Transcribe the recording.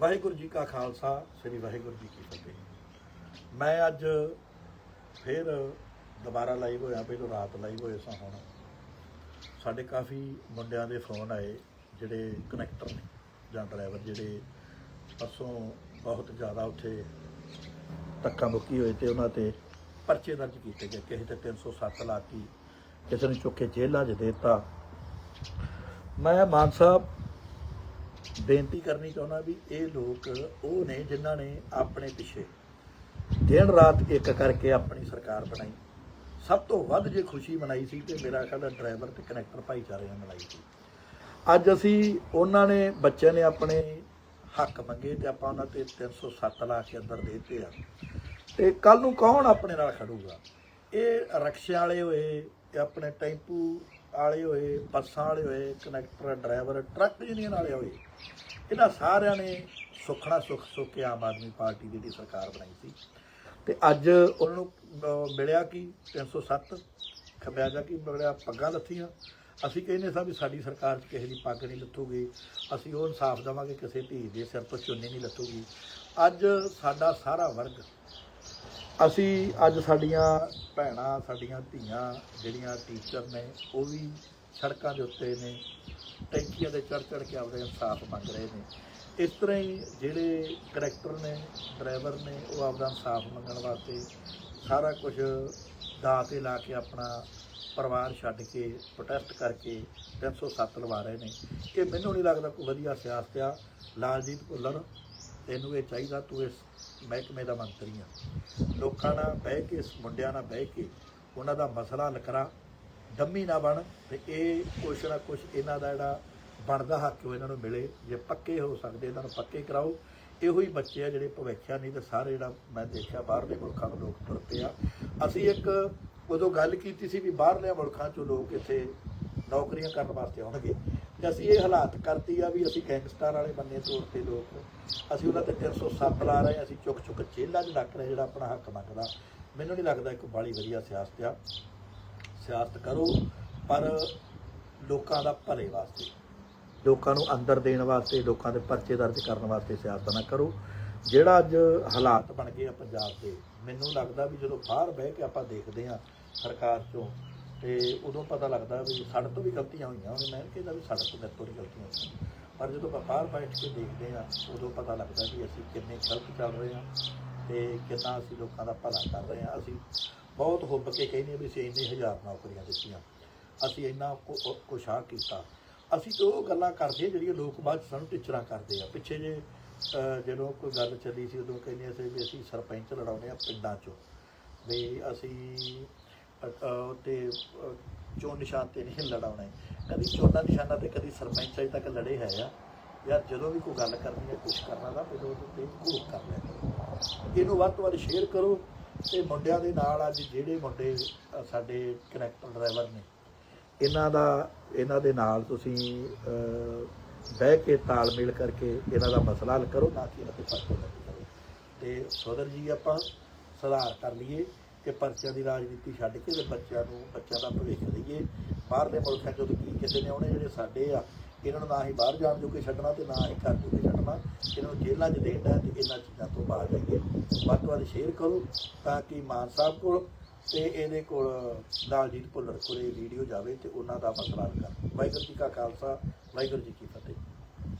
ਵਾਹਿਗੁਰੂ ਜੀ ਕਾ ਖਾਲਸਾ, ਸ੍ਰੀ ਵਾਹਿਗੁਰੂ ਜੀ ਕੀ ਫਤਿਹ। ਮੈਂ ਅੱਜ ਫਿਰ ਦੁਬਾਰਾ ਲਾਈਵ ਹੋਇਆ, ਪਹਿਲਾਂ ਰਾਤ ਲਾਈਵ ਹੋਏ ਸਾਂ ਹੁਣ। ਸਾਡੇ ਕਾਫੀ ਮੁੰਡਿਆਂ ਦੇ ਫੋਨ ਆਏ, ਜਿਹੜੇ ਕਨੈਕਟਰ ਨੇ ਜਾਂ ਡਰਾਈਵਰ ਜਿਹੜੇ ਪਰਸੋਂ ਬਹੁਤ ਜ਼ਿਆਦਾ ਉੱਥੇ ਧੱਕਾ ਮੁੱਕੀ ਹੋਏ ਤੇ ਉਹਨਾਂ ਤੇ ਪਰਚੇ ਦਰਜ ਕੀਤੇ ਗਏ। ਕਿਸੇ ਤੇ 307 ਲਾਤੀ, ਕਿਸੇ ਨੂੰ ਚੁੱਕ ਕੇ ਜੇਲ੍ਹਾਂ 'ਚ ਦੇ ਦਿੱਤਾ। ਮੈਂ ਮਾਨ ਸਾਹਿਬ ਬੇਨਤੀ ਕਰਨੀ ਚਾਹੁੰਦਾ ਵੀ ਇਹ ਲੋਕ, ਉਹ ਨੇ ਜਿਨ੍ਹਾਂ ਨੇ ਆਪਣੇ ਪਿੱਛੇ ਦਿਨ ਰਾਤ ਇੱਕ ਕਰਕੇ ਆਪਣੀ ਸਰਕਾਰ ਬਣਾਈ। ਸਭ ਤੋਂ ਵੱਧ ਜੇ ਖੁਸ਼ੀ ਮਨਾਈ ਸੀ ਤੇ ਮੇਰਾ ਖਿਆਲ ਹੈ ਡਰਾਈਵਰ ਤੇ ਕਨੈਕਟਰ ਭਾਈਚਾਰੇ ਨੇ ਮਨਾਈ ਸੀ। ਅੱਜ ਅਸੀਂ ਉਹਨਾਂ ਨੇ, ਬੱਚਿਆਂ ਨੇ ਆਪਣੇ ਹੱਕ ਮੰਗੇ ਤੇ ਆਪਾਂ ਉਹਨਾਂ ਤੇ 307 ਲਾ ਕੇ ਅੰਦਰ ਦੇ ਦਿੱਤੇ ਆ। ਤੇ ਕੱਲ ਨੂੰ ਕੌਣ ਆਪਣੇ ਨਾਲ ਖੜੂਗਾ? ਇਹ ਰਕਸ਼ੇ ਵਾਲੇ ਹੋਏ ਆਪਣੇ ਟੈਂਪੂ ਵਾਲੇ ਹੋਏ ਬੱਸਾਂ ਵਾਲੇ ਹੋਏ ਕਨੈਕਟਰ ਡਰਾਈਵਰ ਟਰੱਕ ਯੂਨੀਅਨ ਵਾਲੇ ਹੋਏ ਇਹਨਾਂ ਸਾਰਿਆਂ ਨੇ ਸੁਖਣਾ ਸੁਖ ਸੁੱਖ ਕੇ ਆਮ ਆਦਮੀ ਪਾਰਟੀ ਦੀ ਜਿਹੜੀ ਸਰਕਾਰ ਬਣਾਈ ਸੀ। ਤੇ ਅੱਜ ਉਹਨਾਂ ਨੂੰ ਅਹ, ਮਿਲਿਆ ਕੀ? 307 ਖਬਿਆ ਜਾ ਕਿ ਮਿਲਿਆ ਪੱਗਾਂ ਲੱਥੀਆਂ। ਅਸੀਂ ਕਹਿੰਦੇ ਸਾਂ ਵੀ ਸਾਡੀ ਸਰਕਾਰ 'ਚ ਕਿਸੇ ਦੀ ਪੱਗ ਨਹੀਂ ਲੱਥੂਗੀ। ਅਸੀਂ ਉਹ ਇਨਸਾਫ ਦੇਵਾਂਗੇ ਕਿਸੇ ਧੀ ਦੇ ਸਿਰ ਤੋਂ ਚੁੰਨੀ ਨਹੀਂ ਲੱਥੂਗੀ। ਅੱਜ ਸਾਡਾ ਸਾਰਾ ਵਰਗ ਅਸੀਂ ਅੱਜ ਸਾਡੀਆਂ ਭੈਣਾਂ, ਸਾਡੀਆਂ ਧੀਆਂ, ਜਿਹੜੀਆਂ ਟੀਚਰ ਨੇ, ਉਹ ਵੀ ਸੜਕਾਂ ਦੇ ਉੱਤੇ ਨੇ, ਟੈਂਕੀਆਂ ਦੇ ਚੜ ਚੜ ਕੇ ਆਪਦੇ ਇਨਸਾਫ ਮੰਗ ਰਹੇ ਨੇ। ਇਸ ਤਰ੍ਹਾਂ ਹੀ ਜਿਹੜੇ ਕਰੈਕਟਰ ਨੇ ਡਰਾਈਵਰ ਨੇ, ਉਹ ਆਪਦਾ ਇਨਸਾਫ ਮੰਗਣ ਵਾਸਤੇ ਸਾਰਾ ਕੁਝ ਦਾਅ ਤੇ ਲਾ ਕੇ ਆਪਣਾ ਪਰਿਵਾਰ ਛੱਡ ਕੇ ਪ੍ਰੋਟੈਸਟ ਕਰਕੇ 307 ਲਵਾ ਰਹੇ ਨੇ। ਇਹ ਮੈਨੂੰ ਨਹੀਂ ਲੱਗਦਾ ਕੋਈ ਵਧੀਆ ਸਿਆਸਤ ਆ। ਲਾਲਜੀਤ ਭੁੱਲਰ, ਤੈਨੂੰ ਇਹ ਚਾਹੀਦਾ ਤੂੰ ਇਸ ਮਹਿਕਮੇ ਦਾ ਮੰਤਰੀ ਆ ਲੋਕਾਂ ਨਾਲ ਬਹਿ ਕੇ ਇਸ ਮੁੰਡਿਆਂ ਨਾਲ ਬਹਿ ਕੇ ਉਹਨਾਂ ਦਾ ਮਸਲਾ ਹੱਲ ਕਰਾ ਡੰਮੀ ਨਾ ਬਣ ਤੇ ਇਹ ਕੁਛ ਨਾ ਕੁਛ ਇਹਨਾਂ ਦਾ ਜਿਹੜਾ ਬਣਦਾ ਹੱਕ ਉਹ ਇਹਨਾਂ ਨੂੰ ਮਿਲੇ। ਜੇ ਪੱਕੇ ਹੋ ਸਕਦੇ, ਇਹਨਾਂ ਨੂੰ ਪੱਕੇ ਕਰਾਓ। ਇਹੋ ਹੀ ਬੱਚੇ ਆ ਜਿਹੜੇ ਭਵਿੱਖਿਆ ਨਹੀਂ ਤੇ ਸਾਰੇ ਜਿਹੜਾ ਮੈਂ ਦੇਖਿਆ ਬਾਹਰਲੇ ਮੁਲਕਾਂ ਤੋਂ ਲੋਕ ਤੁਰ ਪਏ ਆ। ਅਸੀਂ ਇੱਕ ਉਦੋਂ ਗੱਲ ਕੀਤੀ ਸੀ ਵੀ ਬਾਹਰਲੇ ਮੁਲਕਾਂ ਚੋਂ ਲੋਕ ਇੱਥੇ ਨੌਕਰੀਆਂ ਕਰਨ ਵਾਸਤੇ ਆਉਣਗੇ। ਤੇ ਅਸੀਂ ਇਹ ਹਾਲਾਤ ਕਰਤੀ ਆ ਵੀ ਅਸੀਂ ਗੈਂਗਸਟਰ ਵਾਲੇ ਬੰਨੇ ਤੌਰ ਤੇ ਲੋਕ। ਅਸੀਂ ਉਹਨਾਂ ਤੇ 307 ਲਾ ਰਹੇ ਅਸੀਂ ਚੁੱਕ ਚੁੱਕ ਜੇਲ੍ਹਾਂ 'ਚ ਡੱਕ ਰਹੇ ਜਿਹੜਾ ਆਪਣਾ ਹੱਕ ਮੰਗਦਾ। ਮੈਨੂੰ ਨਹੀਂ ਲੱਗਦਾ ਇੱਕ ਬਾਲੀ ਵਧੀਆ ਸਿਆਸਤ ਆ। ਸਿਆਸਤ ਕਰੋ, ਪਰ ਲੋਕਾਂ ਦਾ ਭਲੇ ਵਾਸਤੇ, ਲੋਕਾਂ ਨੂੰ ਅੰਦਰ ਦੇਣ ਵਾਸਤੇ, ਲੋਕਾਂ ਦੇ ਪਰਚੇ ਦਰਜ ਕਰਨ ਵਾਸਤੇ ਸਿਆਸਤ ਨਾ ਕਰੋ। ਜਿਹੜਾ ਅੱਜ ਹਾਲਾਤ ਬਣ ਗਏ ਆ ਪੰਜਾਬ ਦੇ, ਮੈਨੂੰ ਲੱਗਦਾ ਵੀ ਜਦੋਂ ਬਾਹਰ ਬਹਿ ਕੇ ਆਪਾਂ ਦੇਖਦੇ ਆ ਸਰਕਾਰ ਚੋਂ ਤੇ ਉਦੋਂ ਪਤਾ ਲੱਗਦਾ ਵੀ ਸਾਡੇ ਤੋਂ ਵੀ ਗਲਤੀਆਂ ਹੋਈਆਂ, ਉਹਨੇ ਮੈਂ ਕਹਿੰਦਾ ਵੀ ਸਾਡੇ ਤੋਂ ਮੇਰੇ ਤੋਂ ਵੀ ਗਲਤੀਆਂ ਹੋਈਆਂ। ਪਰ ਜਦੋਂ ਆਪਾਂ ਬਾਹਰ ਬੈਠ ਕੇ ਦੇਖਦੇ ਆ ਉਦੋਂ ਪਤਾ ਲੱਗਦਾ ਵੀ ਅਸੀਂ ਕਿੰਨੇ ਗਲਤ ਚੱਲ ਰਹੇ ਆ ਤੇ ਕਿੰਨਾ ਅਸੀਂ ਲੋਕਾਂ ਦਾ ਭਲਾ ਕਰ ਰਹੇ ਆ ਅਸੀਂ ਬਹੁਤ ਹੁੱਬ ਕੇ ਕਹਿੰਦੇ ਆ ਵੀ ਅਸੀਂ ਇੰਨੇ ਹਜ਼ਾਰ ਨੌਕਰੀਆਂ ਦਿੱਤੀਆਂ। ਅਸੀਂ ਇੰਨਾ ਕੁ- ਕੁਛ ਆ ਕੀਤਾ। ਅਸੀਂ ਤਾਂ ਉਹ ਗੱਲਾਂ ਕਰਦੇ ਜਿਹੜੀਆਂ ਲੋਕ ਬਾਅਦ 'ਚ ਸਾਨੂੰ ਟੀਚਰਾਂ ਕਰਦੇ ਆ। ਪਿੱਛੇ ਜੇ ਜਦੋਂ ਕੋਈ ਗੱਲ ਚੱਲੀ ਸੀ, ਉਦੋਂ ਕਹਿੰਦੇ ਸੀ ਵੀ ਅਸੀਂ ਸਰਪੰਚ ਲੜਾਉਂਦੇ ਆ ਪਿੰਡਾਂ 'ਚੋਂ। ਵੀ ਅਸੀਂ ਤੇ ਚੋਣ ਨਿਸ਼ਾਨ ਤੇ ਨਹੀਂ ਲੜਾਉਣਾ ਲੜਾਉਣੇ ਕਦੀ ਚੋਣਾਂ ਨਿਸ਼ਾਨਾਂ ਤੇ ਕਦੀ ਸਰਪੰਚ ਅਜੇ ਤੱਕ ਲੜੇ ਹੈ ਆ। ਯਾਰ ਜਦੋਂ ਵੀ ਕੋਈ ਗੱਲ ਕਰਨੀ ਹੈ ਕੁਝ ਕਰਨਾ ਦਾ ਫਿਰ ਉਹਦੇ ਤੇ ਘੋਖ ਕਰ ਲਿਆ ਕਰੋ ਇਹਨੂੰ ਵੱਧ ਤੋਂ ਵੱਧ ਸ਼ੇਅਰ ਕਰੋ ਤੇ ਮੁੰਡਿਆਂ ਦੇ ਨਾਲ ਅੱਜ ਜਿਹੜੇ ਮੁੰਡੇ ਸਾਡੇ ਕਨੈਕਟਰ ਡਰਾਈਵਰ ਨੇ, ਇਹਨਾਂ ਦਾ, ਇਹਨਾਂ ਦੇ ਨਾਲ ਤੁਸੀਂ ਬਹਿ ਕੇ ਤਾਲਮੇਲ ਕਰਕੇ ਇਹਨਾਂ ਦਾ ਮਸਲਾ ਹੱਲ ਕਰੋ, ਨਾ ਕਿ ਇਹਨਾਂ ਤੇ ਫ਼ਰਕ ਕਰੋ ਤੇ ਸੋਦਰ ਜੀ ਆਪਾਂ ਸੁਧਾਰ ਕਰ ਲਈਏ ਕਿ ਪਰਚਿਆਂ ਦੀ ਰਾਜਨੀਤੀ ਛੱਡ ਕੇ ਤੇ ਬੱਚਿਆਂ ਨੂੰ, ਬੱਚਿਆਂ ਦਾ ਭਵਿੱਖ ਦਈਏ ਬਾਹਰਲੇ ਮੁਲਕਾਂ ਚੋਂ ਤਾਂ ਕੀ ਕਿਸੇ ਨੇ ਉਹਨੇ ਜਿਹੜੇ ਸਾਡੇ ਆ, ਇਹਨਾਂ ਨੂੰ ਨਾ ਹੀ ਬਾਹਰ ਜਾਣ ਜੋਗੇ ਛੱਡਣਾ ਤੇ ਨਾ ਹੀ ਘਰ ਜੋਗੇ ਛੱਡਣਾ। ਇਹਨਾਂ ਨੂੰ ਜੇਲ੍ਹਾਂ 'ਚ ਦੇਣਾ ਤੇ ਇਹਨਾਂ ਚੀਜ਼ਾਂ ਤੋਂ ਬਾਹਰ ਜਾਈਏ। ਵੱਧ ਤੋਂ ਵੱਧ ਸ਼ੇਅਰ ਕਰੋ ਤਾਂ ਕਿ ਮਾਨ ਸਾਹਿਬ ਕੋਲ ਤੇ ਇਹਦੇ ਕੋਲ ਲਾਲਜੀਤ ਭੁੱਲਰ ਕੋਲ ਇਹ ਵੀਡੀਓ ਜਾਵੇ ਤੇ ਉਹਨਾਂ ਦਾ ਮਸਲਾ ਹੱਲ ਕਰ ਵਾਹਿਗੁਰੂ ਜੀ ਕਾ ਖਾਲਸਾ, ਵਾਹਿਗੁਰੂ ਜੀ ਕੀ ਫਤਿਹ।